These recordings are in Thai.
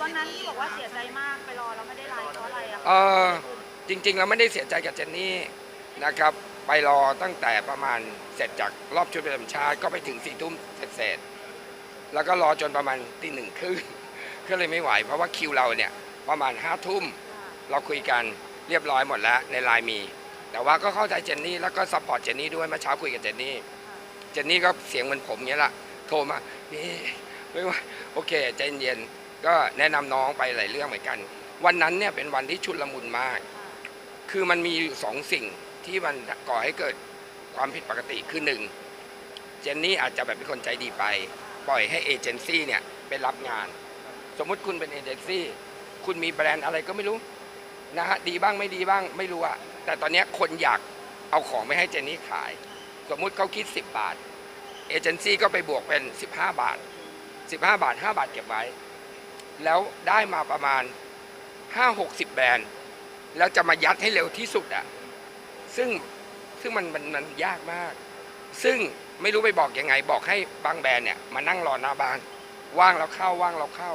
ตอนนั้นที่บอกว่าเสียใจมากไปรอแล้วไม่ได้ไลฟ์เพราะอะไรอะคะเออจริงๆเราไม่ได้เสียใจกับเจนนี่นะครับ ไปรอตั้งแต่ประมาณเสร็จจากรอบชุดประจำชาติก็ไปถึงสี่ทุ่มเสร็จๆแล้วก็รอจนประมาณตีหนึ่งครึ่ง ก็เลยไม่ไหว เพราะว่าคิวเราเนี่ยประมาณห้าทุ่มเราคุยกันเรียบร้อยหมดแล้วในไลน์มี แต่ว่าก็เข้าใจเจนนี่แล้วก็ซัพพอร์ตเจนนี่ด้วยเมื่อเช้าคุยกับเจนนี่เจนนี่ก็เสียงเหมือนผมเงี้ยละโทรมานี่ไม่ว่าโอเคใจเย็น ก็แนะนำน้องไปหลายเรื่องเหมือนกัน วันนั้นเนี่ยเป็นวันที่ชุละมุนมาก คือมันมีสองสิ่งที่มันก่อให้เกิดความผิดปกติคือหนึ่งเจนนี่อาจจะแบบเป็นคนใจดีไป ปล่อยให้เอเจนซี่เนี่ยไปรับงาน สมมุติคุณเป็นเอเจนซี่คุณมีแบรนด์อะไรก็ไม่รู้นะฮะดีบ้างไม่ดีบ้างไม่รู้อะแต่ตอนนี้คนอยากเอาของไปให้เจนนี่ขาย สมมุติเขาคิด 10 บาท เอเจนซี่ก็ไปบวกเป็น 15 บาท 15 บาท 5 บาทเก็บไว้ แล้วได้มาประมาณ 5-60 แบรนด์ แล้วจะมายัดให้เร็วที่สุดอะซึ่งซึ่งมันมันมันยากมาก ซึ่งไม่รู้ไปบอกยังไง บอกให้บางแบรนด์เนี่ยมานั่งรอหน้าบ้าน ว่างแล้วเข้าว่างแล้วเข้า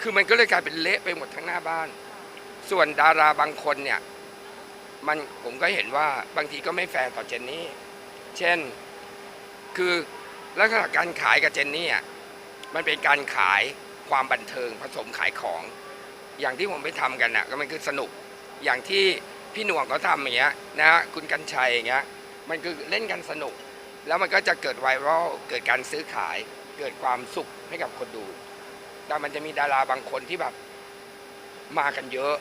คือมันก็เลยกลายเป็นเละไปหมดทั้งหน้าบ้าน ส่วนดาราบางคนเนี่ยมันผมก็เห็นว่าบางทีก็ไม่แฟร์ต่อเจนนี่ เช่น คือลักษณะการขายกับเจนนี่อะมันเป็นการขาย ความบันเทิงผสมขายของ อย่างที่ผมไปทำกันอะก็มันคือสนุกอย่างที่พี่หน่วงเขาทำอย่างเงี้ยนะฮะคุณกัญชัยอย่างเงี้ยมันคือเล่นกันสนุก แล้วมันก็จะเกิดไวรัลเกิดการซื้อขาย เกิดความสุขให้กับคนดู แต่มันจะมีดาราบางคนที่แบบมากันเยอะ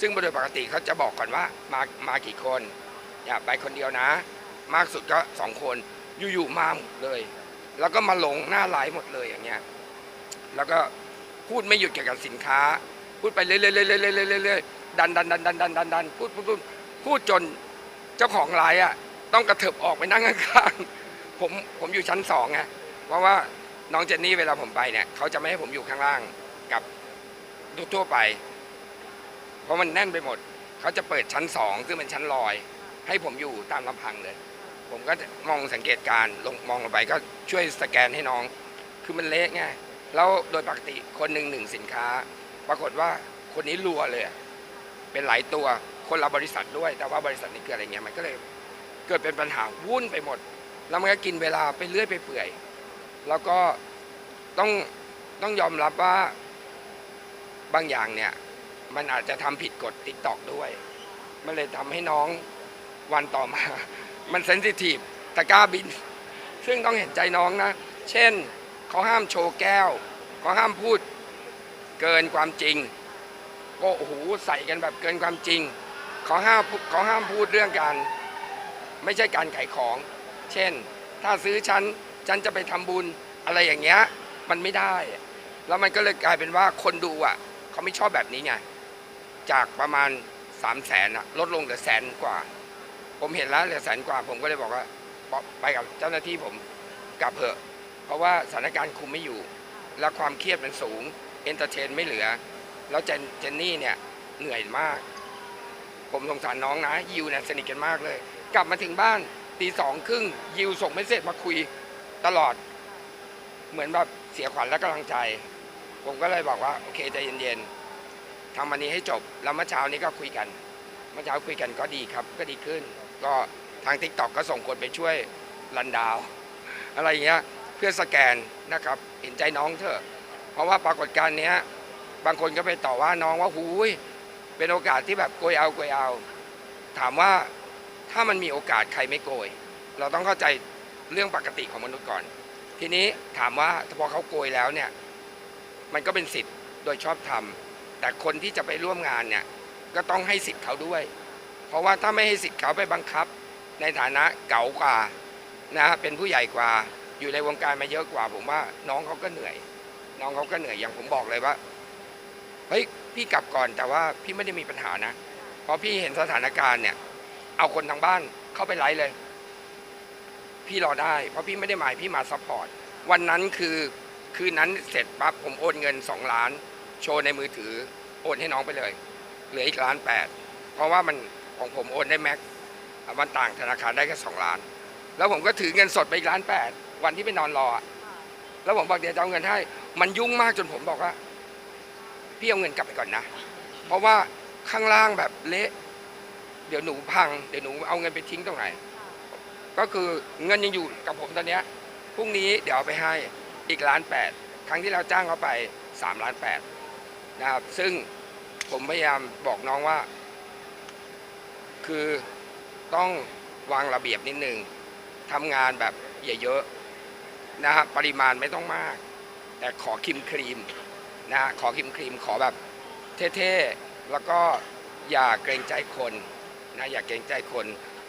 ซึ่งโดยปกติเขาจะบอกก่อนว่ามามากี่คนอย่าไปคนเดียวนะ มากสุดก็สองคนอยู่ๆมาหมดเลย แล้วก็มาลงหน้าไลฟ์หมดเลยอย่างเงี้ย แล้วก็พูดไม่หยุดเกี่ยวกับสินค้า พูดไปเรื่อยๆเรื่อยๆเรื่อยๆดันดันดันดันดันดันดันพูดพูดพูดพูดจนเจ้าของไลฟ์อะต้องกระเถิบออกไปนั่งข้างๆผมผมอยู่ชั้นสองไงเพราะว่าน้องเจนนี่เวลาผมไปเนี่ยเขาจะไม่ให้ผมอยู่ข้างล่างกับทั่วไป เพราะมันแน่นไปหมด เขาจะเปิดชั้นสองซึ่งเป็นชั้นลอย ให้ผมอยู่ตามลำพังเลย ผมก็จะมองสังเกตการลงมองลงไปก็ช่วยสแกนให้น้อง คือมันเละไง แล้วโดยปกติคนหนึ่งหนึ่งสินค้า ปรากฏว่าคนนี้รัวเลย เป็นหลายตัวคนละบริษัทด้วย แต่ว่าบริษัทนี้คืออะไรเงี้ยมันก็เลยเกิดเป็นปัญหาวุ่นไปหมด แล้วมันก็กินเวลาไปเรื่อยไปเปื่อย แล้วก็ต้องต้องยอมรับว่าบางอย่างเนี่ย มันอาจจะทำผิดกฎติ๊กตอกด้วย มันเลยทำให้น้องวันต่อมา มันเซนซิทีฟตะก้าบิน ซึ่งต้องเห็นใจน้องนะ เช่น เขาห้ามโชว์แก้วเขาห้ามพูดเกินความจริงก็โอ้โหใส่กันแบบเกินความจริงเขาห้ามเขาห้ามพูดเรื่องการ ไม่ใช่การขายของ เช่น ถ้าซื้อฉันฉันจะไปทำบุญอะไรอย่างเงี้ยมันไม่ได้ แล้วมันก็เลยกลายเป็นว่าคนดูอะเขาไม่ชอบแบบนี้ไงจากประมาณสามแสนอะลดลงเหลือแสนกว่า ผมเห็นแล้วเหลือแสนกว่า ผมก็เลยบอกว่าไปกับเจ้าหน้าที่ผมกลับเถอะ เพราะว่าสถานการณ์คุมไม่อยู่ แล้วความเครียดมันสูงเอนเตอร์เทนไม่เหลือ แล้วเจนเจนนี่เนี่ยเหนื่อยมาก ผมสงสารน้องนะ ยิวเนี่ยสนิทกันมากเลย กลับมาถึงบ้านตีสองครึ่งยิวส่งไม่เสร็จมาคุยตลอด เหมือนแบบเสียขวัญและกำลังใจ ผมก็เลยบอกว่าโอเคใจเย็นๆทำวันนี้ให้จบ แล้วเมื่อเช้านี้ก็คุยกัน เมื่อเช้าคุยกันก็ดีครับ ก็ดีขึ้น ก็ทางทิกตอกก็ส่งคนไปช่วยรันดาว อะไรอย่างเงี้ย เพื่อสแกนนะครับเห็นใจน้องเถอะ เพราะว่าปรากฏการณ์นี้บางคนก็ไปต่อว่าน้องว่าหูยเป็นโอกาสที่แบบโกยเอาโกยเอา ถามว่าถ้ามันมีโอกาสใครไม่โกย เราต้องเข้าใจเรื่องปกติของมนุษย์ก่อน ทีนี้ถามว่าพอเขาโกยแล้วเนี่ยมันก็เป็นสิทธิ์โดยชอบธรรม แต่คนที่จะไปร่วมงานเนี่ยก็ต้องให้สิทธิ์เขาด้วย เพราะว่าถ้าไม่ให้สิทธิ์เขาไปบังคับ ในฐานะเก๋ากว่านะเป็นผู้ใหญ่กว่า อยู่ในวงการมาเยอะกว่า ผมว่าน้องเขาก็เหนื่อย น้องเขาก็เหนื่อยอย่างผมบอกเลยว่าเฮ้ยพี่กลับก่อนแต่ว่าพี่ไม่ได้มีปัญหานะเพราะพี่เห็นสถานการณ์เนี่ย เอาคนทางบ้านเข้าไปไลฟ์เลย พี่รอได้ เพราะพี่ไม่ได้หมายพี่มาซัพพอร์ตวันนั้นคือคืนนั้นเสร็จปั๊บผมโอนเงินสองล้าน โชว์ในมือถือ โอนให้น้องไปเลย เหลืออีกล้านแปดเพราะว่ามันของผมโอนได้แม็กมันต่างธนาคารได้แค่สองล้าน แล้วผมก็ถือเงินสดไปอีกล้านแปด วันที่ไปนอนรออะแล้วผมบอกเดี๋ยวจะเอาเงินให้ มันยุ่งมากจนผมบอกว่า พี่เอาเงินกลับไปก่อนนะ เพราะว่าข้างล่างแบบเละ เดี๋ยวหนูพัง เดี๋ยวหนูเอาเงินไปทิ้งตรงไหน ก็คือเงินยังอยู่กับผมตอนเนี้ย พรุ่งนี้เดี๋ยวเอาไปให้อีกล้านแปด ครั้งที่เราจ้างเขาไปสามล้านแปดนะครับ ซึ่งผมพยายามบอกน้องว่า คือต้องวางระเบียบนิดนึงทำงานแบบอย่าเยอะ นะครับปริมาณไม่ต้องมาก แต่ขอครีมครีมนะฮะขอครีมครีมขอแบบเท่ๆแล้วก็อย่าเกรงใจคนนะอย่าเกรงใจคน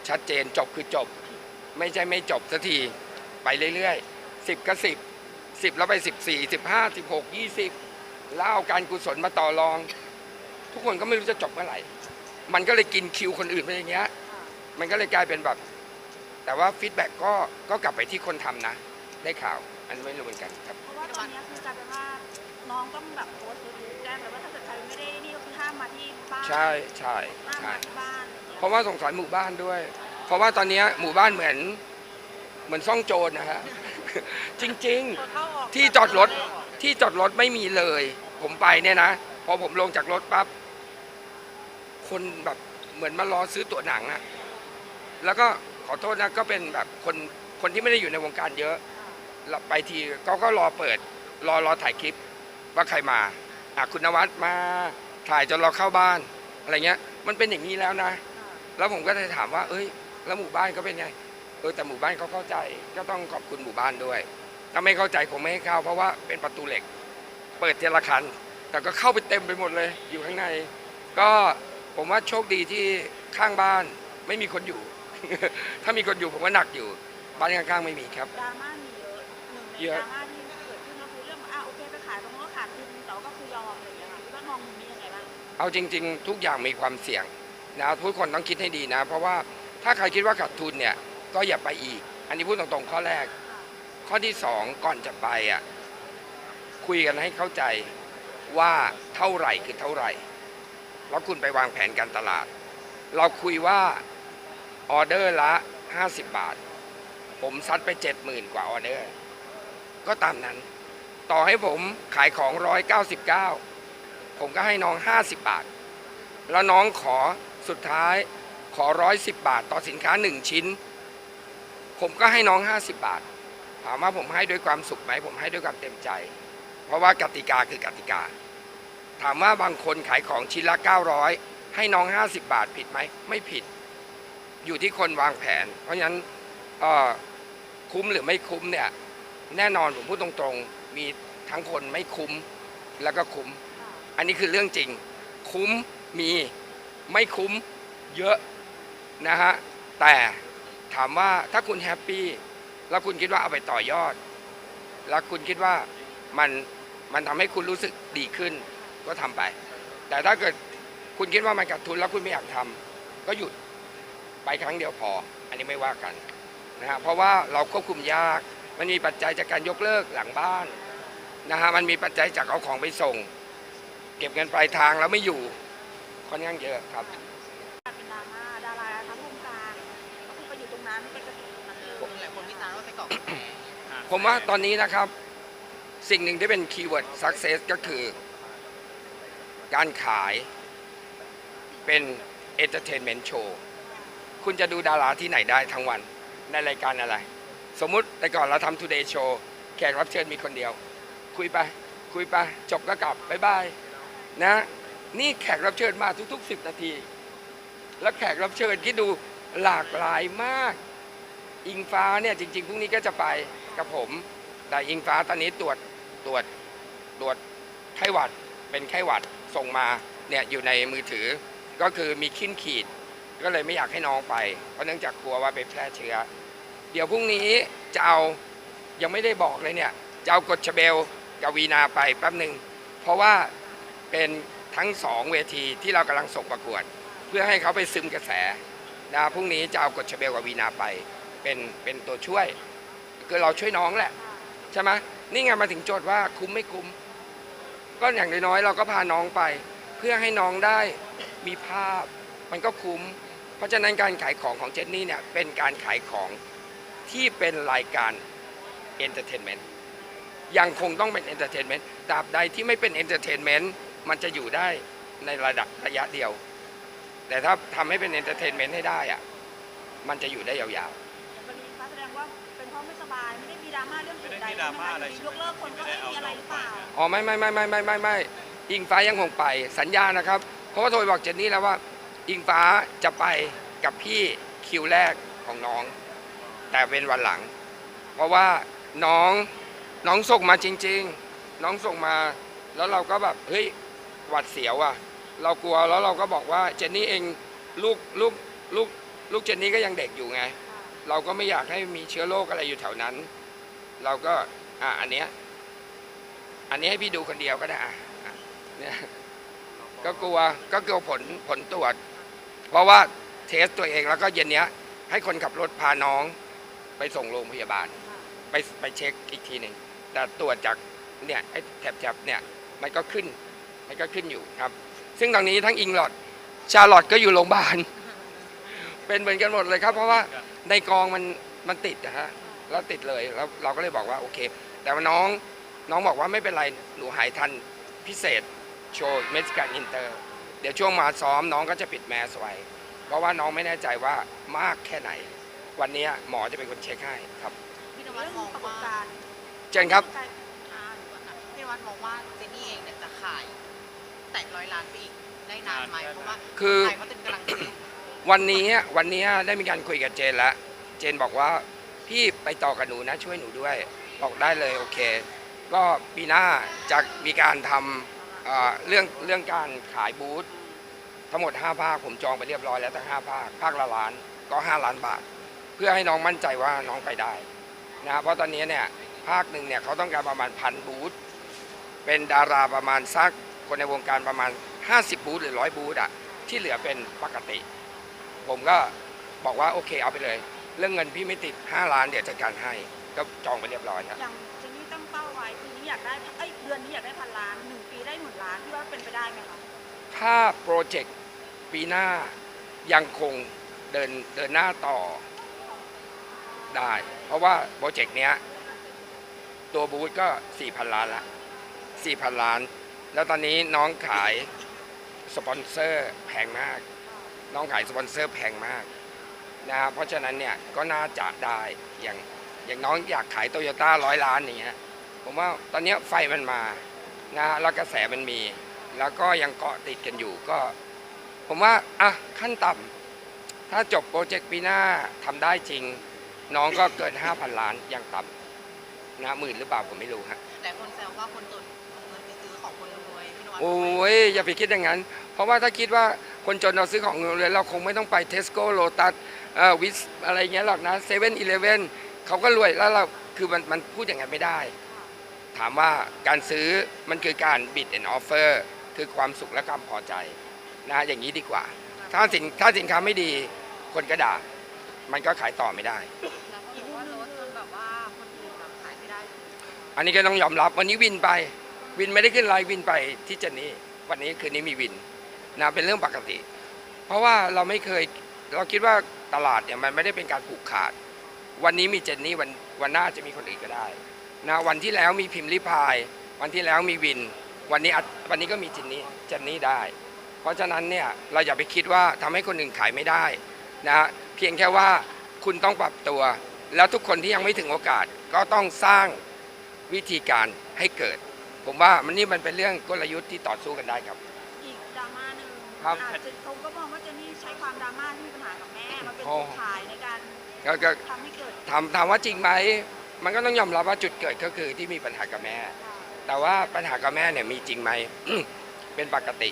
ชัดเจนจบคือจบ ไม่ใช่ไม่จบสักทีไปเรื่อยๆสิบก็สิบสิบแล้วไปสิบสี่สิบห้าสิบหกยี่สิบแล้วเอาการกุศลมาต่อรอง ทุกคนก็ไม่รู้จะจบเมื่อไหร่ มันก็เลยกินคิวคนอื่นไปอย่างเงี้ยมันก็เลยกลายเป็นแบบ แต่ว่าฟีดแบ็กก็ก็กลับไปที่คนทำนะ ได้ข่าวอันนไม่รู้เหมือนกันครับ เพราะว่าตอนนี้คือกลายเป็นว่าน้องต้องแบบโพสต์เฟซบุ๊กแจ้งเลยว่าถ้าเกิดใครไม่ได้นี่ก็คือห้ามมาที่บ้านใช่ใช่ห้ามใช่มาที่บ้านอะไรอย่างเงี้ยเพราะว่าสงสารหมู่บ้านด้วย เพราะว่าตอนเนี้ยหมู่บ้านเหมือน เหมือนซ่องโจรนะฮะ จริง ๆ เข้าออกที่จอดรถที่จอดรถไม่มีเลย ผมไปเนี่ยนะพอผมลงจากรถปั๊บคนแบบเหมือนมารอซื้อตั๋วหนังอะแล้วก็ขอโทษนะก็เป็นแบบคนคนที่ไม่ได้อยู่ในวงการเยอะแล้ว ไปทีเขาก็รอเปิด รอรอถ่ายคลิปว่าใครมาอะคุณนวัดมาถ่ายจนเราเข้าบ้านอะไรเงี้ย มันเป็นอย่างนี้แล้วนะ แล้วผมก็เลยถามว่า เอ้ย แล้วหมู่บ้านเขาเป็นไงเออแต่หมู่บ้านเขาเข้าใจก็ต้องขอบคุณหมู่บ้านด้วย ถ้าไม่เข้าใจคงไม่ให้เข้าเพราะว่าเป็นประตูเหล็ก เปิดเทละคัน แต่ก็เข้าไปเต็มไปหมดเลยอยู่ข้างใน ก็ผมว่าโชคดีที่ข้างบ้านไม่มีคนอยู่ ถ้ามีคนอยู่ผมว่าหนักอยู่ บ้านข้างๆไม่มีครับดราม่ามี เยอะหนึ่งในเยอะ ดราม่าที่เกิดขึ้นก็คือเรื่องอะโอเคไปขายตรงนู้นก็ขาดทุนแต่ว่าก็คือยอมอะไรอย่างเงี้ยค่ะพี่ว่ามองมุมนี้ยังไงบ้างเอาจริง ๆ ทุกอย่างมีความเสี่ยงนะทุกคนต้องคิดให้ดีนะ เพราะว่าถ้าใครคิดว่าขาดทุนเนี่ยก็อย่าไปอีก อันนี้พูดตรงๆข้อแรก ข้อที่สองก่อนจะไปอะคุยกันให้เข้าใจว่าเท่าไหร่คือเท่าไหร่ แล้วคุณไปวางแผนการตลาด เราคุยว่าออเดอร์ละ 50 บาท ผมซัดไป 70,000 กว่าออเดอร์ ก็ตามนั้น ต่อให้ผมขายของ 199 ผมก็ให้น้อง 50 บาท แล้วน้องขอสุดท้ายขอ 110 บาท ต่อสินค้า 1 ชิ้น ผมก็ให้น้อง 50 บาท ถามว่าผมให้ด้วยความสุขไหมผมให้ด้วยความเต็มใจ เพราะว่ากติกาคือกติกา ถามว่าบางคนขายของชิ้นละ 900 ให้น้อง 50 บาทผิดไหมไม่ผิด อยู่ที่คนวางแผน เพราะฉะนั้นคุ้มหรือไม่คุ้มเนี่ย แน่นอนผมพูดตรงๆ มีทั้งคนไม่คุ้มแล้วก็คุ้ม อันนี้คือเรื่องจริง คุ้มมีไม่คุ้มเยอะนะฮะ แต่ถามว่าถ้าคุณแฮปปี้แล้วคุณคิดว่าเอาไปต่อยอด แล้วคุณคิดว่ามันมันทำให้คุณรู้สึกดีขึ้น ก็ทำไป แต่ถ้าเกิดคุณคิดว่ามันขาดทุนแล้วคุณไม่อยากทำก็หยุดไปครั้งเดียวพอ อันนี้ไม่ว่ากันนะฮะเพราะว่าเราควบคุมยาก มันมีปัจจัยจากการยกเลิกหลังบ้านนะฮะมันมีปัจจัยจากเอาของไปส่ง เก็บเงินปลายทางแล้วไม่อยู่ค่อนข้างเยอะครับเป็นดราม่าดาราทั้งวงการก็คือไปอยู่ตรงนั้นไปกระจุกตรงนั้นเลยหลายคนวิจารณ์ว่าไปเกาะผมว่าตอนนี้นะครับ สิ่งหนึ่งที่เป็นคีย์เวิร์ด success ก็คือ การขายเป็น entertainment show คุณจะดูดาราที่ไหนได้ทั้งวันในรายการอะไร สมมุติแต่ก่อนเราทำ today show แขกรับเชิญมีคนเดียว คุยไป คุยไป จบก็กลับ บ๊ายบายนะ นี่แขกรับเชิญมาทุก ๆ 10 นาที แล้วแขกรับเชิญที่ดูหลากหลายมาก อิงฟ้าเนี่ยจริง ๆพรุ่งนี้ก็จะไปกับผม แต่อิงฟ้าตอนนี้ตรวจตรวจตรวจไข้หวัดเป็นไข้หวัดส่งมาเนี่ยอยู่ในมือถือก็คือมีขึ้นขีด ก็เลยไม่อยากให้น้องไป เพราะเนื่องจากกลัวว่าไปแพร่เชื้อ เดี๋ยวพรุ่งนี้จะเอายังไม่ได้บอกเลยเนี่ยจะเอากดชเบลกับวีนาไปแป๊บหนึ่งเพราะว่าเป็นทั้งสองเวทีที่เรากำลังส่งประกวด เพื่อให้เขาไปซึมกระแสนะพรุ่งนี้จะเอากดชเบลกับวีนาไป เป็นเป็นตัวช่วยคือเราช่วยน้องแหละใช่ไหมนี่ไงมาถึงโจทย์ว่าคุ้มไม่คุ้ม ก็อย่างน้อยๆเราก็พาน้องไป เพื่อให้น้องได้มีภาพมันก็คุ้ม เพราะฉะนั้นการขายของของเจนนี่เนี่ยเป็นการขายของ ที่เป็นรายการเอนเตอร์เทนเมนต์ยังคงต้องเป็นเอนเตอร์เทนเมนต์ตราบใดที่ไม่เป็นเอนเตอร์เทนเมนต์มันจะอยู่ได้ในระดับระยะเดียว แต่ถ้าทำให้เป็นเอนเตอร์เทนเมนต์ให้ได้อะมันจะอยู่ได้ยาววันนี้ฟ้าแสดงว่าเป็นเพราะไม่สบายไม่ได้มีดราม่าเรื่องอื่นใดไม่ได้มีดราม่าอะไรใช่หยกเลิกคนก็ไม่มีอะไรหรือเปล่าๆอ๋อไม่ไม่ไม่ไม่ไม่ไม่ไม่อิงฟ้ายังคงไปสัญญานะครับเพราะว่าโทรบอกเจนนี่แล้วว่า อิงฟ้าจะไปกับพี่คิวแรกของน้อง แต่เป็นวันหลัง เพราะว่าน้องน้องส่งมาจริง ๆ น้องส่งมา แล้วเราก็แบบเฮ้ยหวัดเสียวอะ เรากลัวแล้วเราก็บอกว่าเจนนี่เองลูกลูกลูกลูกเจนนี่ก็ยังเด็กอยู่ไง เราก็ไม่อยากให้มีเชื้อโรคอะไรอยู่แถวนั้น เราก็อะอันเนี้ยอันนี้ให้พี่ดูคนเดียวก็ได้อะเนี่ยก็กลัวก็กลัวผลผลตรวจ เพราะว่าเทสตัวเองแล้วก็เย็นเนี้ย ให้คนขับรถพาน้อง ไปส่งโรงพยาบาล ไปไปเช็คอีกทีหนึ่งแต่ตรวจจากเนี่ยไอ้แถบๆเนี่ยมันก็ขึ้นมันก็ขึ้นอยู่ครับ ซึ่งตอนนี้ทั้งอิงลอดชาลอตก็อยู่โรงพยาบาล เป็นเหมือนกันหมดเลยครับ เพราะว่าในกองมันมันติดนะฮะแล้วติดเลยแล้วเราก็เลยบอกว่าโอเค แต่ว่าน้องน้องบอกว่าไม่เป็นไรหนูหายทันพิเศษโชว์เมสการอินเตอร์เดี๋ยวช่วงมาซ้อมน้องก็จะปิดแมสไว้ เพราะว่าน้องไม่แน่ใจว่ามากแค่ไหน วันนี้หมอจะเป็นคนเช็คให้ครับพี่นเรื่วัอดงมองปรากฏว่าการณ์เจนครับอ่าดูก่อนค่ะพี่นวัดมองว่าเจนนี่เองเนี่ยจะขายแตะร้อยล้านไปอีกได้นานไหมเพราะว่าคือไทยเขาเป็นกำลังซื้อวันนี้วันนี้ได้มีการคุยกับเจนแล้วเจนบอกว่าพี่ไปต่อกับหนูนะช่วยหนูด้วยบอกได้เลยโอเค ก็ปีหน้าจะมีการทำเอ่อเรื่องเรื่องการขายบูธทั้งหมด 5 ภาคผมจองไปเรียบร้อยแล้วทั้ง5ภาคภาคละล้านก็ 5 ล้านบาท เพื่อให้น้องมั่นใจว่าน้องไปได้นะเพราะตอนนี้เนี่ยภาคหนึ่งเนี่ยเขาต้องการประมาณพันบูธเป็นดาราประมาณสักคนในวงการประมาณ 50 บูธหรือร้อยบูธอะที่เหลือเป็นปกติ ผมก็บอกว่าโอเคเอาไปเลย เรื่องเงินพี่ไม่ติด 5 ล้านเดี๋ยวจัดการให้ก็จองไปเรียบร้อยครับอย่างเจนนี่ตั้งเป้าไว้ปีนี้อยากได้เอ้ยเดือนนี้อยากได้พันล้านหนึ่งปีได้หมื่นล้านที่ว่าเป็นไปได้ไหมคะถ้าโปรเจกต์ปีหน้ายังคงเดินเดินหน้าต่อ ได้ เพราะว่าโปรเจกต์เนี้ยตัวบูธก็ 4,000 ล้านละ 4,000 ล้าน แล้วตอนนี้น้องขายสปอนเซอร์แพงมาก น้องขายสปอนเซอร์แพงมากนะครับเพราะฉะนั้นเนี่ยก็น่าจะได้อย่างอย่างน้องอยากขายโตโยต้าร้อยล้านอย่างเงี้ยผมว่าตอนนี้ไฟมันมานะแล้วกระแสมันมี แล้วก็ยังเกาะติดกันอยู่ก็ ผมว่าอะขั้นต่ำถ้าจบโปรเจกต์ปีหน้าทำได้จริง น้องก็เกิน 5,000 ล้านอย่างต่ำนะหมื่นหรือเปล่าผมไม่รู้ฮะแต่คนแซวว่าคนจนเอาเงินไปซื้อของคนรวยพี่นวัดโอ้ยอย่าไปคิดอย่างนั้น เพราะว่าถ้าคิดว่าคนจนเราซื้อของเงินเลยเราคงไม่ต้องไปเทสโก้โลตัสเอ่อวิสอะไรเงี้ยหรอกนะเซเว่นอีเลฟเว่นเขาก็รวยแล้วเราคือมันมันพูดอย่างนั้นไม่ได้ ถามว่าการซื้อมันคือการบิด and offer คือความสุขและความพอใจนะอย่างนี้ดีกว่า ถ้าสินถ้าสินค้าไม่ดีคนก็ด่า มันก็ขายต่อไม่ได้ แล้วเขาบอกว่าลดจนแบบว่าคนอื่นแบบขายไม่ได้อันนี้ก็ต้องยอมรับวันนี้วินไป วินไม่ได้ขึ้นไลน์วินไปที่เจนนี่วันนี้คืนนี้มีวินนะเป็นเรื่องปกติ เพราะว่าเราไม่เคยเราคิดว่าตลาดเนี่ยมันไม่ได้เป็นการผูกขาด วันนี้มีเจนนี่วันวันหน้าจะมีคนอื่นก็ได้นะวันที่แล้วมีพิมพ์ริพาย วันที่แล้วมีวิน วันนี้อาจวันนี้ก็มีเจนนี่เจนนี่ได้ เพราะฉะนั้นเนี่ยเราอย่าไปคิดว่าทำให้คนอื่นขายไม่ได้นะฮะ เพียงแค่ว่าคุณต้องปรับตัว แล้วทุกคนที่ยังไม่ถึงโอกาสก็ต้องสร้างวิธีการให้เกิด ผมว่ามันนี่มันเป็นเรื่องกลยุทธ์ที่ต่อสู้กันได้ครับ อีกดราม่าหนึ่งครับอาจจะเขาก็มองว่าเจนนี่ใช้ความดราม่าที่มีปัญหากับแม่มาเป็นโอ้จุดขายในการก็ก็ทำให้เกิดถามถามว่าจริงไหมมันก็ต้องยอมรับว่าจุดเกิดก็คือที่มีปัญหากับแม่แต่ว่าปัญหากับแม่เนี่ยมีจริงไหม เป็นปกติ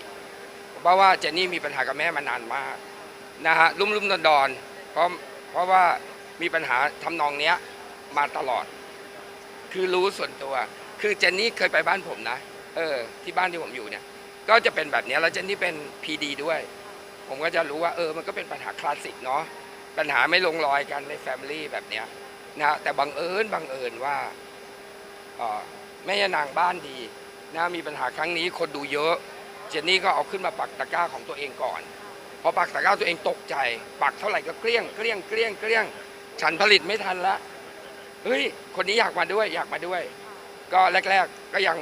เพราะว่าเจนนี่มีปัญหากับแม่มานานมากนะฮะลุ่มลุ่มดอนดอนๆ เพราะเพราะว่ามีปัญหาทำนองเนี้ยมาตลอด คือรู้ส่วนตัว คือเจนนี่เคยไปบ้านผมนะเออ ที่บ้านที่ผมอยู่เนี่ย ก็จะเป็นแบบนี้แล้วเจนนี่เป็นพีดีด้วย ผมก็จะรู้ว่าเออมันก็เป็นปัญหาคลาสสิกเนาะปัญหาไม่ลงรอยกันในแฟมิลี่แบบเนี้ยนะแต่บังเอิญบังเอิญว่าออแม่ยานางบ้านดีนะมีปัญหาครั้งนี้คนดูเยอะ เจนนี่ก็เอาขึ้นมาปักตะกร้าของตัวเองก่อน อปักตะกร้าตัวเองตกใจ ปักเท่าไหร่ก็เกลี้ยงเกลี้ยงเกลี้ยงเกลี้ยง ฉันผลิตไม่ทันละเฮ้ยคนนี้อยากมาด้วยอยากมาด้วย ก็แรก ๆก็ยัง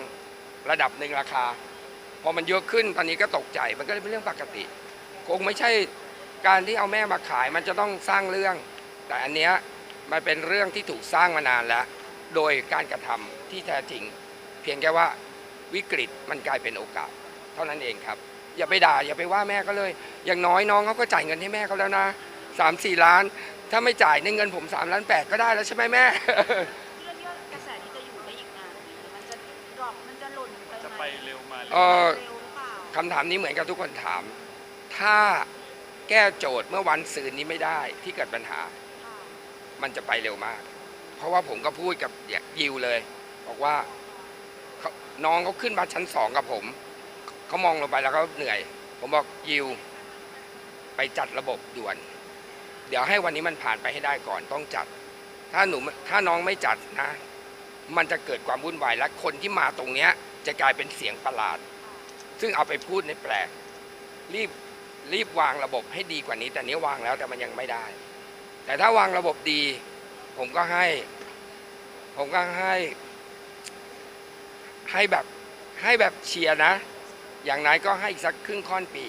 ระดับหนึ่งราคา พอมันเยอะขึ้นตอนนี้ก็ตกใจมันก็เลยเป็นเรื่องปกติ คงไม่ใช่การที่เอาแม่มาขายมันจะต้องสร้างเรื่อง แต่อันเนี้ยมันเป็นเรื่องที่ถูกสร้างมานานแล้ว โดยการกระทำที่แท้จริง เพียงแค่ว่าวิกฤตมันกลายเป็นโอกาส เท่านั้นเองครับ อย่าไปด่าอย่าไปว่าแม่ก็เลย อย่างน้อยน้องเขาก็จ่ายเงินให้แม่เขาแล้วนะสามสี่ล้าน ถ้าไม่จ่ายในเงินผมสามล้านแปดก็ได้แล้วใช่ไหมแม่ เรื่องที่ว่ากระแสนี้จะอยู่ได้อีกนานไหมมันจะดรอปมันจะหล่นไปจะไหมไปเร็วมาเออเร็วหรือเปล่าคำถามนี้เหมือนกับทุกคนถาม ถ้าแก้โจทย์เมื่อวันซืนนี้ไม่ได้ที่เกิดปัญหา ค่ะ มันจะไปเร็วมาก เพราะว่าผมก็พูดกับยิวเลย บอกว่าเขาน้องเขาขึ้นมาชั้นสองกับผม เขามองลงไปแล้วเขาเหนื่อย ผมบอกยิว ไปจัดระบบด่วน เดี๋ยวให้วันนี้มันผ่านไปให้ได้ก่อนต้องจัด ถ้าหนูถ้าน้องไม่จัดนะ มันจะเกิดความวุ่นวายและคนที่มาตรงเนี้ย จะกลายเป็นเสียงประหลาด ซึ่งเอาไปพูดในแปลก รีบรีบวางระบบให้ดีกว่านี้ แต่นี้วางแล้วแต่มันยังไม่ได้ แต่ถ้าวางระบบดี ผมก็ให้ ผมก็ให้ ให้แบบให้แบบเชียร์นะ อย่างน้อยก็ให้อีกสักครึ่งค่อนปี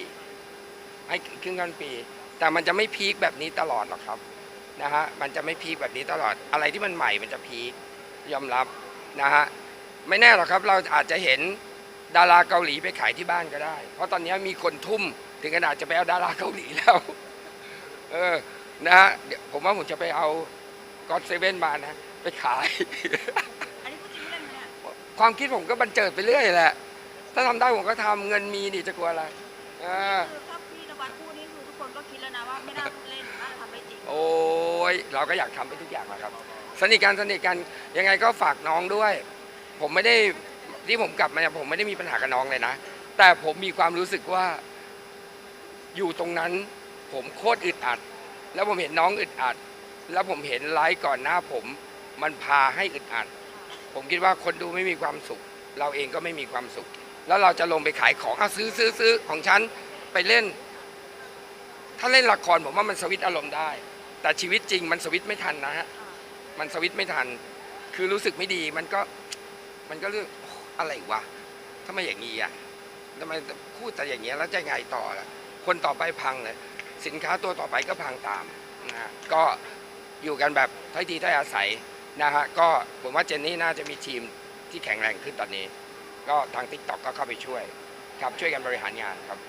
ให้ครึ่งค่อนปี แต่มันจะไม่พีคแบบนี้ตลอดหรอกครับนะฮะมันจะไม่พีคแบบนี้ตลอดอะไรที่มันใหม่มันจะพีคยอมรับนะฮะไม่แน่หรอกครับเราอาจจะเห็นดาราเกาหลีไปขายที่บ้านก็ได้ เพราะตอนนี้มีคนทุ่ม ถึงขนาดจะไปเอาดาราเกาหลีแล้วเออนะฮะเดี๋ยวผมว่าผมจะไปเอาก็อดเซเว่นมานะ ไปขายอันนี้พูดจริงไม่เล่นไหมเนี่ยความคิดผมก็บันเจิดไปเรื่อยแหละ ถ้าทำได้ผมก็ทำเงินมีนี่จะกลัวอะไรเออคือถ้าพี่นวัดพูดนี่คือทุกคนก็คิดแล้วนะว่าไม่น่าพูดเล่นน่าจะทำไม่จริง โอ้ยเราก็อยากทำไปทุกอย่างแหละครับ สนิทกันสนิทกันยังไงก็ฝากน้องด้วย ผมไม่ได้ที่ผมกลับมาเนี่ยผมไม่ได้มีปัญหากับน้องเลยนะ แต่ผมมีความรู้สึกว่า อยู่ตรงนั้น ผมโคตรอึดอัด แล้วผมเห็นน้องอึดอัด แล้วผมเห็นไลฟ์ก่อนหน้าผม มันพาให้อึดอัด ผมคิดว่าคนดูไม่มีความสุข เราเองก็ไม่มีความสุข แล้วเราจะลงไปขายของอะซื้อซื้อซื้อของฉันไปเล่น ถ้าเล่นละครผมว่ามันสวิตช์อารมณ์ได้ แต่ชีวิตจริงมันสวิตช์ไม่ทันนะฮะมันสวิตช์ไม่ทัน คือรู้สึกไม่ดีมันก็มันก็เรื่องอะไรวะทำไมอย่างนี้อะทำไมพูดแต่อย่างเงี้ยแล้วจะไงต่อล่ะคนต่อไปพังเลยสินค้าตัวต่อไปก็พังตามนะฮะก็อยู่กันแบบท้อยทีท้อยอาศัยนะฮะก็ผมว่าเจนนี่น่าจะมีทีมที่แข็งแรงขึ้นตอนนี้ ก็ทางทิกตอกก็เข้าไปช่วยครับช่วยกันบริหารงานครับ